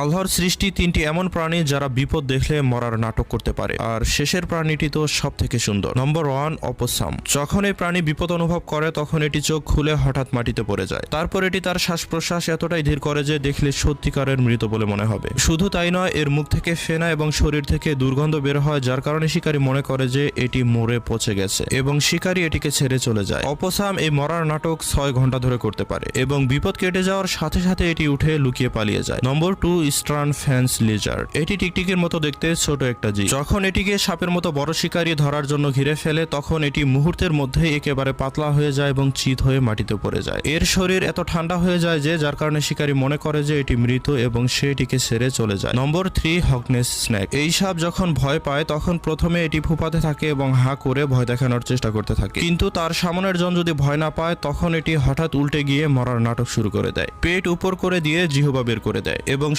আল্লাহর সৃষ্টি তিনটি এমন প্রাণী যারা বিপদ দেখলে মরার নাটক করতে পারে। আর শেষের প্রাণীটি তো সব থেকে সুন্দর। Number one, awesome. যখন এই প্রাণী বিপদ অনুভব করে, তখন এটি চোখ খুলে হঠাৎ মাটিতে পড়ে যায়। তারপর এটি তার শ্বাস প্রশ্বাস এতটাই ধীর করে যে দেখলে সত্যিকারের মৃত বলে মনে হবে। শুধু তাই নয়, এর মুখ থেকে ফেনা এবং শরীর থেকে দুর্গন্ধ বের হয়, যার কারণে শিকারী মনে করে যে এটি মরে পচে গেছে এবং শিকারী এটিকে ছেড়ে চলে যায়। অপসাম এই মরার নাটক ছয় ঘণ্টা ধরে করতে পারে এবং বিপদ কেটে যাওয়ার সাথে সাথে এটি উঠে লুকিয়ে পালিয়ে যায়। নম্বর টু স্ট্রান ফ্যান্স লিজার্ড এটি টিকটিকির মতো দেখতে ছোট একটা জীব। যখন এটিকে সাপের মতো বড় শিকারী ধরার জন্য ঘিরে ফেলে, তখন এটি মুহূর্তের মধ্যে একেবারে পাতলা হয়ে যায় এবং চিত হয়ে মাটিতে পড়ে যায়। এর শরীর এত ঠান্ডা হয়ে যায় যে, যার কারণে শিকারী মনে করে যে এটি মৃত এবং সে এটিকে সেরে চলে যায়। নম্বর থ্রি হকনেস স্ন্যাক এই সাপ যখন ভয় পায়, তখন প্রথমে এটি ফুপাতে থাকে এবং হা করে ভয় দেখানোর চেষ্টা করতে থাকে। কিন্তু তার সামনের জন যদি ভয় না পায়, তখন এটি হঠাৎ উল্টে গিয়ে মরার নাটক শুরু করে দেয়। পেট উপর করে দিয়ে জিহবা বের করে দেয় এবং